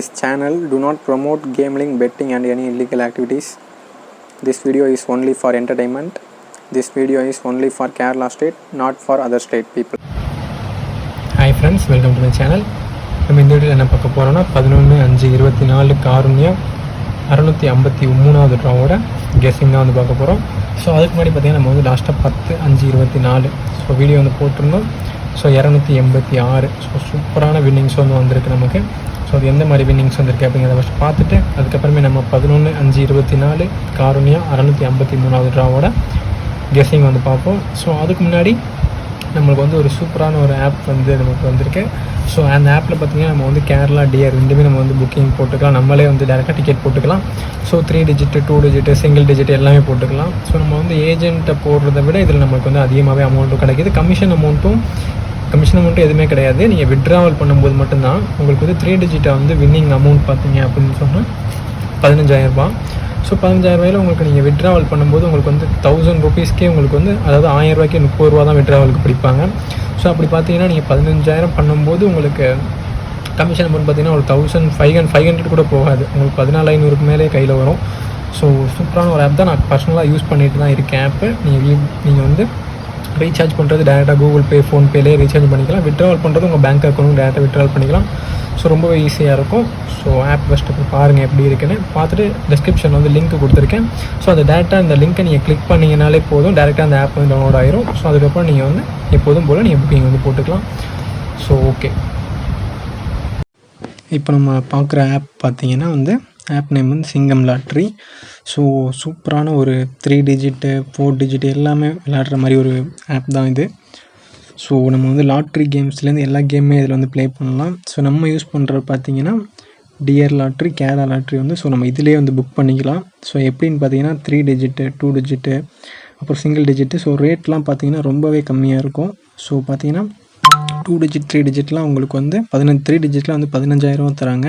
This channel do not promote gambling, betting and any illegal activities. This video is only for entertainment. This video is only for Kerala state, not for other state people. Hi friends welcome to my channel நம்ம இந்த வீடியோவில் என்ன பார்க்க போகிறோம்னா பதினொன்று அஞ்சு இருபத்தி நாலு காருண்யம் அறநூற்றி ஐம்பத்தி மூணாவது ட்ராவோட கெஸ்ஸிங் தான் வந்து பார்க்க போகிறோம் ஸோ அதுக்கு முன்னாடி பார்த்தீங்கன்னா நம்ம வந்து லாஸ்ட்டாக பத்து அஞ்சு இருபத்தி நாலு ஸோ வீடியோ வந்து போட்டிருந்தோம் ஸோ இரநூத்தி எண்பத்தி ஆறு. ஸோ சூப்பரான வின்னிங்ஸ் வந்து வந்திருக்கு நமக்கு. ஸோ அது எந்த மாதிரி வின்னிங்ஸ் வந்திருக்கு அப்படிங்கிறத ஃபஸ்ட் பார்த்துட்டு அதுக்கப்புறமே நம்ம பதினொன்று அஞ்சு இருபத்தி நாலு காருண்யம் அறநூற்றி ஐம்பத்தி மூணாவது ட்ராவோட கெஸ்ஸிங் வந்து பார்ப்போம். ஸோ அதுக்கு முன்னாடி நம்மளுக்கு வந்து ஒரு சூப்பரான ஒரு ஆப் வந்து நமக்கு வந்திருக்கு. ஸோ அந்த ஆப்பில் பார்த்திங்கன்னா நம்ம வந்து கேரளா டிஆர் ரெண்டுமே நம்ம வந்து புக்கிங் போட்டுக்கலாம். நம்மளே வந்து டேரெக்டாக டிக்கெட் போட்டுக்கலாம். So three digit two digit single digit எல்லாமே போட்டுக்கலாம். ஸோ நம்ம வந்து ஏஜென்ட்டை போடுறத விட இதில் நமக்கு வந்து அதிகமாகவே அமௌண்ட்டும் கிடைக்கிது. கமிஷன் அமௌண்ட்டும் கமிஷன் அமௌண்ட்டும் எதுவுமே கிடையாது. நீங்கள் விட்ராவல் பண்ணும்போது மட்டும்தான் உங்களுக்கு வந்து த்ரீ டிஜிட்டாக வந்து வின்னிங் அமௌண்ட் பார்த்தீங்க அப்படின்னு சொன்னால் பதினஞ்சாயிரரூபா ஸோ பதினஞ்சாயிரரூபாயில் உங்களுக்கு நீங்கள் விட்ராவல் பண்ணும்போது உங்களுக்கு வந்து தௌசண்ட் ருபீஸ்க்கே உங்களுக்கு வந்து அதாவது ஆயிரம் ரூபாய்க்கு முப்பது ரூபா தான் விட்ராவலுக்கு பிடிப்பாங்க. ஸோ அப்படி பார்த்தீங்கன்னா நீங்கள் பதினஞ்சாயிரம் பண்ணும்போது உங்களுக்கு கமிஷன் அமௌண்ட் பார்த்தீங்கன்னா ஒரு thousand five hundred five hundred கூட போகாது. உங்களுக்கு பதினாலு ஐநூறுக்கு மேலே கையில் வரும். ஸோ சூப்பரான ஒரு ஆப் தான் நான் பர்சனலாக யூஸ் பண்ணிட்டு தான் இருக்கேன். ஆப்பு நீங்கள் நீங்கள் வந்து ரீசார்ஜ் பண்ணுறது டேரெக்டாக கூகுள் பே ஃபோன்பேலே ரீசார்ஜ் பண்ணிக்கலாம். விட்ராவல் பண்ணுறது உங்கள் பேங்க் அக்கௌண்ட் டேரெக்டாக விட்ராவல் பண்ணிக்கலாம். ஸோ ரொம்பவே ஈஸியாக இருக்கும். ஸோ ஆப் ஃபஸ்ட்டு போய் பாருங்கள் எப்படி இருக்குன்னு. பார்த்துட்டு டிஸ்கிரிப்ஷன் வந்து லிங்க் கொடுத்துருக்கேன். ஸோ அந்த டேரெக்டாக அந்த லிங்க்கை நீங்கள் கிளிக் பண்ணிங்கனாலே போதும். டேரெக்டாக அந்த ஆப் வந்து டவுன்லோட் ஆயிரும். ஸோ அதுக்கப்புறம் நீங்கள் வந்து எப்போதும் போல் நீங்கள் புக்கிங் வந்து போட்டுக்கலாம். ஸோ ஓகே இப்போ நம்ம பார்க்குற ஆப் பார்த்தீங்கன்னா வந்து ஆப் நேம் வந்து சிங்கம் லாட்ரி ஸோ சூப்பரான ஒரு த்ரீ டிஜிட்டு ஃபோர் டிஜிட் எல்லாமே விளையாடுற மாதிரி ஒரு ஆப் தான் இது. ஸோ நம்ம வந்து லாட்ரி கேம்ஸ்லேருந்து எல்லா கேமுமே இதில் வந்து ப்ளே பண்ணலாம். ஸோ நம்ம யூஸ் பண்ணுற பார்த்தீங்கன்னா டியர் லாட்ரி கேரா லாட்ரி வந்து ஸோ நம்ம இதிலே வந்து புக் பண்ணிக்கலாம். ஸோ எப்படின்னு பார்த்தீங்கன்னா த்ரீ டிஜிட்டு டூ டிஜிட்டு அப்புறம் சிங்கிள் டிஜிட்டு ஸோ ரேட்லாம் பார்த்தீங்கன்னா ரொம்பவே கம்மியாக இருக்கும். ஸோ பார்த்தீங்கன்னா டூ டிஜிட் த்ரீ டிஜிட்லாம் உங்களுக்கு வந்து பதினஞ்சு த்ரீ டிஜிட்லாம் வந்து பதினஞ்சாயிரம் தராங்க.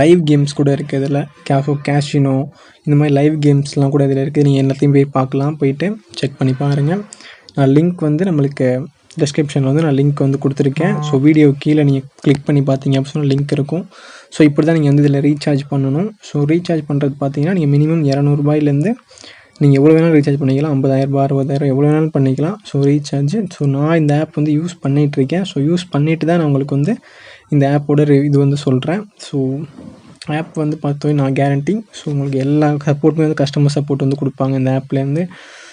லைவ் கேம்ஸ் கூட இருக்குது இதில். கேஃபோ கேஷினோ இந்த மாதிரி லைவ் கேம்ஸ்லாம் கூட இதில் இருக்குது நீங்கள் எல்லாத்தையும் போய் பார்க்கலாம் போயிட்டு செக் பண்ணி பாருங்கள் நான் லிங்க் வந்து நம்மளுக்கு டிஸ்கிரிப்ஷனில் வந்து நான் லிங்க் வந்து கொடுத்துருக்கேன். ஸோ வீடியோ கீழே நீங்கள் கிளிக் பண்ணி பார்த்தீங்க அப்படின்னு சொன்னால் லிங்க் இருக்கும். ஸோ இப்படி தான் நீங்கள் வந்து இதில் ரீசார்ஜ் பண்ணணும். ஸோ ரீசார்ஜ் பண்ணுறது பார்த்தீங்கன்னா நீங்கள் மினிமம் இரநூறுபாயிலேருந்து நீங்கள் எவ்வளோ வேணாலும் ரீசார்ஜ் பண்ணிக்கலாம். ஐம்பதாயிரரூபா அறுபதாயிரம் எவ்வளோ வேணாலும் பண்ணிக்கலாம். ஸோ ரீசார்ஜ் ஸோ நான் இந்த ஆப் வந்து யூஸ் பண்ணிகிட்ருக்கேன் ஸோ யூஸ் பண்ணிவிட்டு தான் நான் உங்களுக்கு வந்து இந்த ஆப்போட இது வந்து சொல்கிறேன் ஸோ ஆப் வந்து பார்த்தோம் நான் கேரண்டி ஸோ உங்களுக்கு எல்லா சப்போர்ட்டுமே வந்து கஸ்டமர் சப்போர்ட் வந்து கொடுப்பாங்க இந்த ஆப்லேருந்து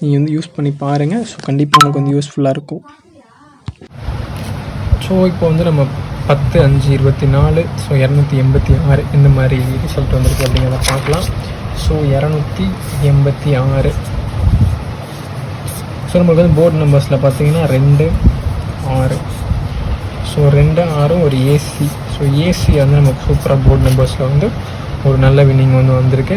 நீங்கள் வந்து யூஸ் பண்ணி பாருங்கள் ஸோ கண்டிப்பாக உங்களுக்கு வந்து யூஸ்ஃபுல்லாக இருக்கும். ஸோ இப்போ வந்து நம்ம பத்து அஞ்சு இருபத்தி நாலு ஸோ இரநூத்தி எண்பத்தி ஆறு இந்த மாதிரி ரிசல்ட் வந்திருக்கு அப்படிங்கிறத பார்க்கலாம். ஸோ இரநூத்தி எண்பத்தி ஆறு. ஸோ நம்மளுக்கு வந்து போர்டு நம்பர்ஸில் பார்த்தீங்கன்னா ரெண்டு ஆறு. ஸோ ரெண்டு ஆறும் ஒரு ஏசி ஸோ ஏசி வந்து நமக்கு சூப்பராக போர்டு நம்பர்ஸில் வந்து ஒரு நல்ல வின்னிங் வந்து வந்திருக்கு.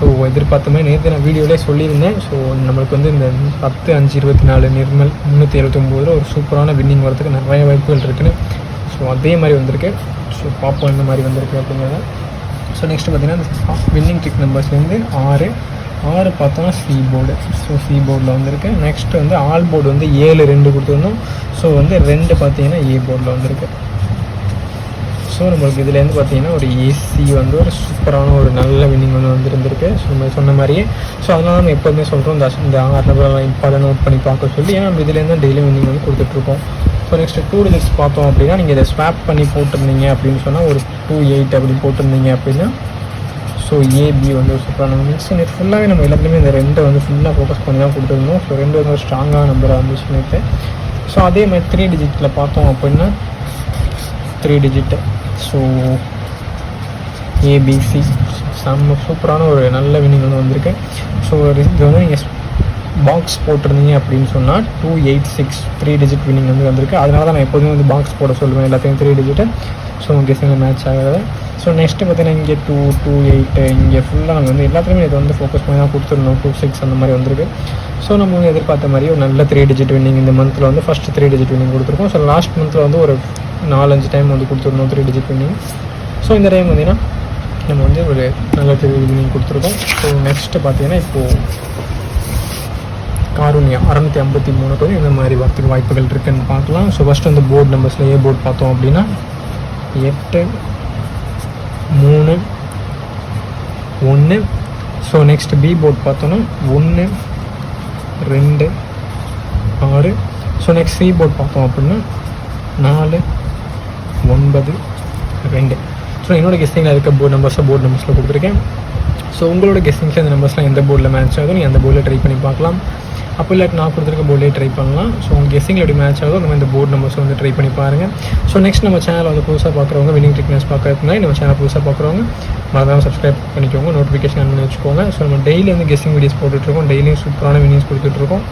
ஸோ எதிர்பார்த்த மாதிரி நேற்று நான் வீடியோவிலே சொல்லியிருந்தேன். ஸோ நம்மளுக்கு வந்து இந்த பத்து அஞ்சு இருபத்தி நாலு நிர்மல் முந்நூற்றி எழுபத்தொம்போதில் ஒரு சூப்பரான வின்னிங் வரதுக்கு நிறைய வாய்ப்புகள் இருக்குன்னு. ஸோ அதே மாதிரி வந்திருக்கு. ஸோ பார்ப்போம் இந்த மாதிரி வந்திருக்கு அப்படிங்கிறத. ஸோ நெக்ஸ்ட் பார்த்தீங்கன்னா வின்னிங் ட்ரிக் நம்பர்ஸ்லேருந்து ஆறு. ஆறு பார்த்தோன்னா சி போர்டு ஸோ சி போர்டில் வந்திருக்கு. நெக்ஸ்ட் வந்து ஆல் போர்டு வந்து ஏழு ரெண்டு கொடுத்துருந்தோம் ஸோ வந்து ரெண்டு பார்த்தீங்கன்னா ஏ போர்டில் வந்திருக்கு. ஸோ நம்மளுக்கு இதுலேருந்து பார்த்தீங்கன்னா ஒரு ஏசி வந்து ஒரு சூப்பரான ஒரு நல்ல வின்னிங் வந்து வந்துருந்துருக்கு. ஸோ நம்ம சொன்ன மாதிரியே. ஸோ அதனால நம்ம எப்போதுமே சொல்கிறோம் இந்த இந்த ஆறு நம்பர் இம்பார்ட்டன் நோட் பண்ணி பார்க்க சொல்லி ஏன்னா நம்ம இதுலேருந்து தான் டெய்லி வின்னிங் வந்து கொடுத்துட்ருக்கோம். ஸோ நெக்ஸ்ட் டூ டிஜிட்ஸ் பார்த்தோம் அப்படின்னா நீங்கள் இதை ஸ்வாப் பண்ணி போட்டிருந்தீங்க அப்படின்னு சொன்னால் ஒரு டூ எயிட் அப்படி போட்டிருந்தீங்க அப்படின்னா ஸோ ஏபி வந்து ஒரு சூப்பரான நம்பர் நேற்று ஃபுல்லாகவே நம்ம எல்லாத்துலேயுமே இந்த ரெண்டை வந்து ஃபுல்லாக ஃபோக்கஸ் பண்ணி தான் கொடுத்துருந்தோம். ஸோ ரெண்டு வந்து ஒரு ஸ்ட்ராங்கான நம்பராக இருந்துச்சு நேற்று ஸோ அதே மாதிரி த்ரீ டிஜிட்டில் பார்த்தோம் அப்படின்னா த்ரீ டிஜிட்டு ஸோ ஏபிசி செம்ம சூப்பரான ஒரு நல்ல வின்னிங் வந்திருக்கு. ஸோ இது வந்து நீங்கள் பாக்ஸ் போட்டிருந்தீங்க அப்படின்னு சொன்னால் two eight six three digit winning வந்து வந்திருக்கு. அதனால தான் நான் எப்போதுமே வந்து பாக்ஸ் போட சொல்லுவேன். எல்லாத்தையும் three digit so guessing match ஆகிறது ஸோ நெக்ஸ்ட்டு பார்த்தீங்கன்னா இங்கே டூ டூ எயிட்டு இங்கே ஃபுல்லாக நம்ம வந்து எல்லாத்துலேயுமே இது வந்து ஃபோக்கஸ் பண்ணி தான் கொடுத்துருந்தோம் டூ சிக்ஸ் அந்த மாதிரி வந்திருக்கு. ஸோ நம்ம வந்து எதிர்பார்த்த மாதிரி ஒரு நல்ல த்ரீ டிஜிட் வின்னிங் இந்த மந்தில் வந்து ஃபஸ்ட்டு த்ரீ டிஜிட் வின்னிங் கொடுத்துருக்கோம். ஸோ லாஸ்ட் மந்தில் வந்து ஒரு நாலஞ்சு டைம் வந்து கொடுத்துருந்தோம் த்ரீ டிஜிட் வின்னிங் ஸோ இந்த டைம் பார்த்தீங்கன்னா நம்ம வந்து ஒரு நல்ல த்ரீ கொடுத்துருக்கோம். ஸோ நெக்ஸ்ட்டு பார்த்தீங்கன்னா இப்போது காருண்யா அறநூற்றி ஐம்பத்தி மூணு பேர் இந்த மாதிரி வரத்துக்கு வாய்ப்புகள் இருக்குன்னு பார்க்கலாம். ஸோ ஃபஸ்ட்டு வந்து போர்டு நம்பர்ஸில் ஏ போர்டு பார்த்தோம் அப்படின்னா எட்டு மூணு ஒன்று ஸோ நெக்ஸ்ட் பி போர்ட் பார்த்தோன்னா ஒன்று ரெண்டு ஆறு. ஸோ நெக்ஸ்ட் சி போர்ட் பார்த்தோம் அப்படின்னா நாலு ஒன்பது ரெண்டு. ஸோ என்னோட கெஸ்டிங்கில் இருக்க போர்டு நம்பர்ஸை போர்டு நம்பர்ஸில் கொடுத்துருக்கேன். ஸோ உங்களோட கெஸ்டிங்ஸில் இந்த நம்பர்ஸ்லாம் எந்த போர்டில் மேட்ச் ஆகுதோ நீங்கள் அந்த போர்டில் ட்ரை பண்ணி பார்க்கலாம். அப்போ இல்லாட்டி நான் கொடுத்துருக்க போர்டிலே ட்ரை பண்ணலாம். ஸோ உங்கள் கெஸ்டிங்கில் எப்படி மேட்ச் ஆகுதோ நம்ம இந்த போர்டு நம்பர்ஸ் வந்து ட்ரை பண்ணி பாருங்கள் ஸோ நெக்ஸ்ட் நம்ம சேனல் வந்து புதுசாக பார்க்குறவங்க வினிங் டெக்னிக்ஸ் பார்க்கறதுக்கு முன்னாடி நம்ம சேனல் புதுசாக பார்க்குறவங்க மறக்காமல் சப்ஸ்கிரைப் பண்ணிக்கோங்க நோட்டிஃபிகேஷன் ஆன் பண்ணி வச்சுக்கோங்க. ஸோ நம்ம டெய்லி வந்து கெஸ்டிங் வீடியோஸ் போட்டுட்ருக்கோம் டெய்லியும் சூப்பரான வினிங்ஸ் கொடுத்துட்ருக்கோம்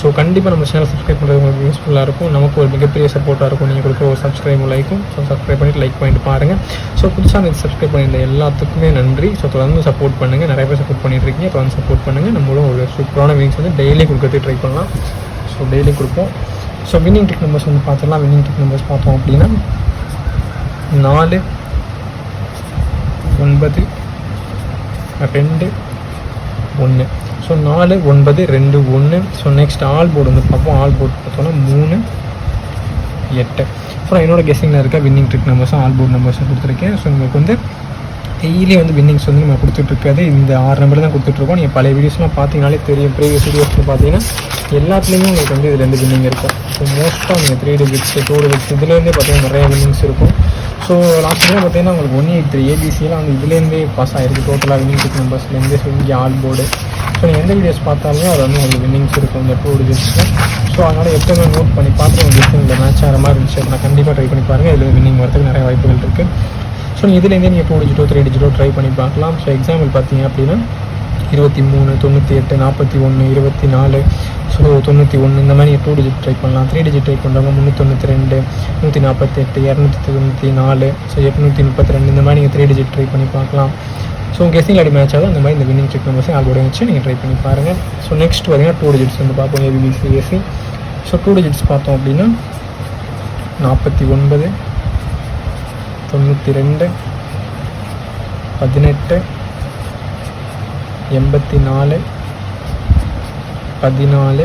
ஸோ கண்டிப்பாக நம்ம சேனல் சப்ஸ்கிரைப் பண்ணுறது உங்களுக்கு யூஸ்ஃபுல்லாக இருக்கும். நமக்கு ஒரு மிகப்பெரிய சப்போர்ட்டாக இருக்கும். நீங்கள் கொடுக்குற ஒரு சப்ஸ்கிரைபும் லைக்கும் ஸோ சப்ஸ்கிரைப் பண்ணிட்டு லைக் பண்ணிட்டு பாருங்கள் ஸோ புதுசாக நீங்கள் சப்ஸ்கிரைப் பண்ணியிருந்த எல்லாத்துக்குமே நன்றி. ஸோ தொடர்ந்து சப்போர்ட் பண்ணுங்கள் நிறைய பேர் சப்போர்ட் பண்ணிட்டு இருக்கீங்க தொடர்ந்து சப்போர்ட் பண்ணுங்கள் நம்மளும் ஒரு சூப்பரான வினிங்ஸ் வந்து டெய்லி கொடுக்கறதுக்கு ட்ரை பண்ணலாம். ஸோ டெய்லி கொடுப்போம். ஸோ வின்னிங் டெக் நம்பர்ஸ் வந்து பார்த்துலாம் வின்னிங் டெக் நம்பர்ஸ் பார்த்தோம் அப்படின்னா நாலு ஒன்பது ரெண்டு ஒன்று ஸோ நாலு ஒன்பது ரெண்டு ஒன்று ஸோ நெக்ஸ்ட் ஆல் போர்டு வந்து பார்ப்போம். ஆல் போர்டு பார்த்தோன்னா மூணு எட்டு. ஸோ என்னோட கெஸ்ஸிங்கில் இருக்க வின்னிங் ட்ரிக் நம்பர்ஸும் ஆல் போர்டு நம்பர்ஸும் கொடுத்துருக்கேன். ஸோ உங்களுக்கு வந்து டெய்லி வந்து வின்னிங்ஸ் வந்து நம்ம கொடுத்துட்ருக்காது. இந்த ஆறு நம்பர் தான் கொடுத்துட்ருக்கோம். நீங்கள் பழைய வீடியோஸ்லாம் பார்த்தீங்கனாலே தெரியும். ப்ரீவியஸ் வீடியோஸில் பார்த்தீங்கன்னா எல்லாத்துலேயுமே உங்களுக்கு வந்து இதுலேருந்து வின்னிங் இருக்கும். ஸோ மோஸ்ட்டாக நீங்கள் த்ரீ டிஜிட்ஸ் டூ டிஜிட்ஸ் இதுலேருந்தே பார்த்தீங்கன்னா நிறைய வின்னிங்ஸ் இருக்கும். ஸோ லாஸ்ட் பார்த்தீங்கன்னா உங்களுக்கு ஒன் எயிட் த்ரீ ஏபிசியெலாம் வந்து இதுலேருந்தே பாஸ் ஆகிருக்கு டோட்டலாக வின்னிங் டிக் நம்பர்ஸ்லேருந்து ஸோ இங்கே ஆல் போர்டு ஸோ நீங்கள் எந்த வீடியோஸ் பார்த்தாலுமே அது வந்து உங்களுக்கு வின்னிங்ஸ் இருக்கும். இந்த டூ டிஜிட்ஸில் ஸோ அதனால் எப்போயுமே நோட் பண்ணி பார்த்து உங்களுக்கு இந்த மேட்ச் ஆகிற மாதிரி இருந்துச்சு நான் கண்டிப்பாக ட்ரை பண்ணி பாருங்கள் இதில் வின்னிங் வரதுக்கு நிறைய வாய்ப்புகள் இருக்குது ஸோ நீங்கள் இதுலேருந்தே நீங்கள் டூ டிஜிட்டோ த்ரீ டிஜிட்டோ ட்ரை பண்ணி பார்க்கலாம். ஸோ எக்ஸாம்பிள் பார்த்தீங்க அப்படின்னா இருபத்தி மூணு தொண்ணூற்றி எட்டு நாற்பத்தி ஒன்று இருபத்தி நாலு ஸோ தொண்ணூற்றி ஒன்று இந்த மாதிரி டூ டிஜிட் ட்ரை பண்ணலாம். த்ரீ டிஜிட் ட்ரை பண்ணுறவங்க முந்நூற்றி ரெண்டு நூற்றி நாற்பத்தெட்டு இரநூத்தி தொண்ணூற்றி நாலு ஸோ எட்நூற்றி முப்பத்தி ரெண்டு இந்த மாதிரி நீங்கள் த்ரீ டிஜிட் ட்ரை பண்ணி பார்க்கலாம். ஸோ கெஸ்டிங் அடி மேட்ச் ஆகும் அந்த மாதிரி இந்த வின்னிங் செக் நம்பர்ஸையும் ஆல்போட வச்சு நீங்கள் ட்ரை பண்ணி பாருங்கள் ஸோ நெக்ஸ்ட் பார்த்தீங்கன்னா டூ டிஜிட்ஸ் வந்து பார்ப்போம். ஏபிபிசிஎஸ்சி ஸோ டூ டிஜிட்ஸ் பார்த்தோம் அப்படின்னா நாற்பத்தி ஒன்பது தொண்ணூற்றி ரெண்டு பதினெட்டு எண்பத்தி நாலு பதினாலு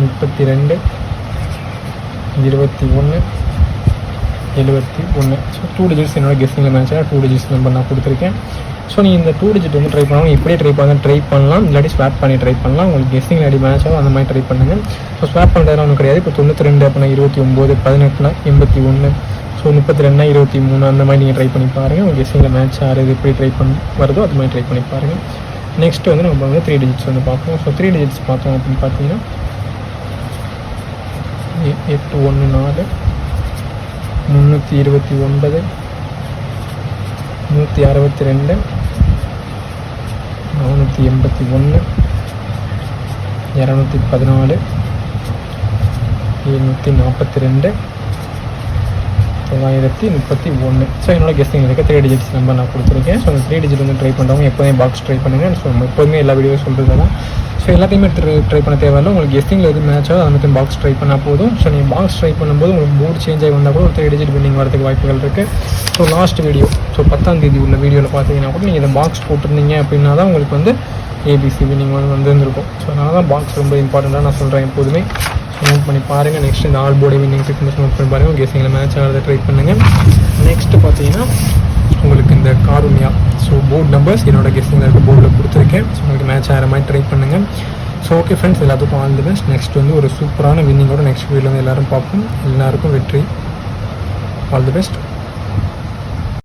முப்பத்தி ரெண்டு இருபத்தி ஒன்று எழுபத்தி ஒன்று ஸோ டூ டிஜிட்ஸ் என்னோட கெஸ்டிங்கில் மேட்சாக டூ டிஜிட்ஸ் நம்பர் நான் கொடுத்துருக்கேன். ஸோ நீங்கள் இந்த டூ டிஜிட் வந்து ட்ரை பண்ணாலும் இப்படியே ட்ரை பண்ண ட்ரை பண்ணலாம். இல்லாட்டி ஸ்வாப் பண்ணி ட்ரை பண்ணலாம். உங்களுக்கு கெஸ்டிங் அடி மேட்ச் ஆகும் அந்த மாதிரி ட்ரை பண்ணுங்கள் ஸோ ஸ்வாப் பண்ணுறதுலாம் ஒன்றும் கிடையாது. இப்போ தொண்ணூற்றி ரெண்டு அப்படின்னா இருபத்தி ஒம்பது பதினெட்டுனா எண்பத்தி ஒன்று ஸோ முப்பத்தி ரெண்டுனா இருபத்தி மூணு அந்த மாதிரி நீங்கள் ட்ரை பண்ணி பாருங்கள் உங்கள் கெஸ்டிங்கில் மேட்ச் ஆகிறது எப்படி ட்ரை பண்ண வருதோ அது மாதிரி ட்ரை பண்ணி பாருங்கள் நெக்ஸ்ட் வந்து நம்ம வந்து த்ரீ டிஜிட்ஸ் வந்து பார்ப்போம். ஸோ த்ரீ டிஜிட்ஸ் பார்த்தோம் அப்படின்னு பார்த்தீங்கன்னா எ- எட்டு ஒன்று நாலு முந்நூற்றி இருபத்தி ஒன்பது நூற்றி அறுபத்தி ரெண்டு நானூற்றி எண்பத்தி ஒன்று இரநூத்தி பதினாலு எழுநூற்றி நாற்பத்தி ரெண்டு தொள்ளாயிரத்தி முப்பத்தி ஒன்று ஸோ என்னோட கெஸ்டிங் இருக்க த்ரீ டிஜிட்ஸ் நம்பர் நான் கொடுத்துருக்கேன். ஸோ அந்த த்ரீ டிஜிட் வந்து ட்ரை பண்ணுறவங்க எப்போதுமே பாக்ஸ் ட்ரை பண்ணுங்கள் ஸோ எப்போதுமே எல்லா வீடியோவும் சொல்கிறது தான். ஸோ எல்லாத்தையுமே ட்ரை ட்ரை பண்ண தேவையில்ல. உங்களுக்கு கெஸ்டிங்கில் எது மேட்சோ அதை மட்டும் பாக்ஸ் ட்ரை பண்ணால் போதும். ஸோ நீங்கள் பாக்ஸ் ட்ரை பண்ணும்போது உங்களுக்கு போர்டு சேஞ்ச் ஆகி வந்தால் கூட ஒரு த்ரீ டிஜிட் வின்னிங் வரதுக்கு வாய்ப்புகள் இருக்குது ஸோ லாஸ்ட் வீடியோ ஸோ பத்தாம் தேதி உள்ள வீடியோவில் பார்த்தீங்கன்னா கூட நீங்கள் இந்த பாக்ஸ் போட்டிருந்தீங்க அப்படின்னா தான் உங்களுக்கு வந்து ஏபிசி வின்னிங் வந்து வந்திருந்திருக்கும் ஸோ அதனால தான் பாக்ஸ் ரொம்ப இம்பார்ட்டண்ட்டாக நான் சொல்கிறேன் எப்போதுமே. நோட் பண்ணி பாருங்கள் நெக்ஸ்ட் இந்த all board winning fitness note பண்ணி பாருங்கள் கேசிங்கில் மேட்ச் ஆகிறத ட்ரை பண்ணுங்கள் நெக்ஸ்ட் பார்த்தீங்கன்னா உங்களுக்கு இந்த காருமியா ஸோ போர்டு நம்பர்ஸ் என்னோட கெஸ்டிங்கில் இருக்க போர்டில் கொடுத்துருக்கேன். ஸோ உங்களுக்கு மேட்ச் ஆகிற மாதிரி ட்ரை பண்ணுங்கள் ஸோ ஓகே ஃப்ரெண்ட்ஸ் எல்லாத்துக்கும் ஆல் தி பெஸ்ட் நெக்ஸ்ட் வந்து ஒரு சூப்பரான வின்னிங்கோட நெக்ஸ்ட் வீடியோவில் வந்து எல்லாரும் பார்ப்போம். எல்லாருக்கும் வெற்றி. All the best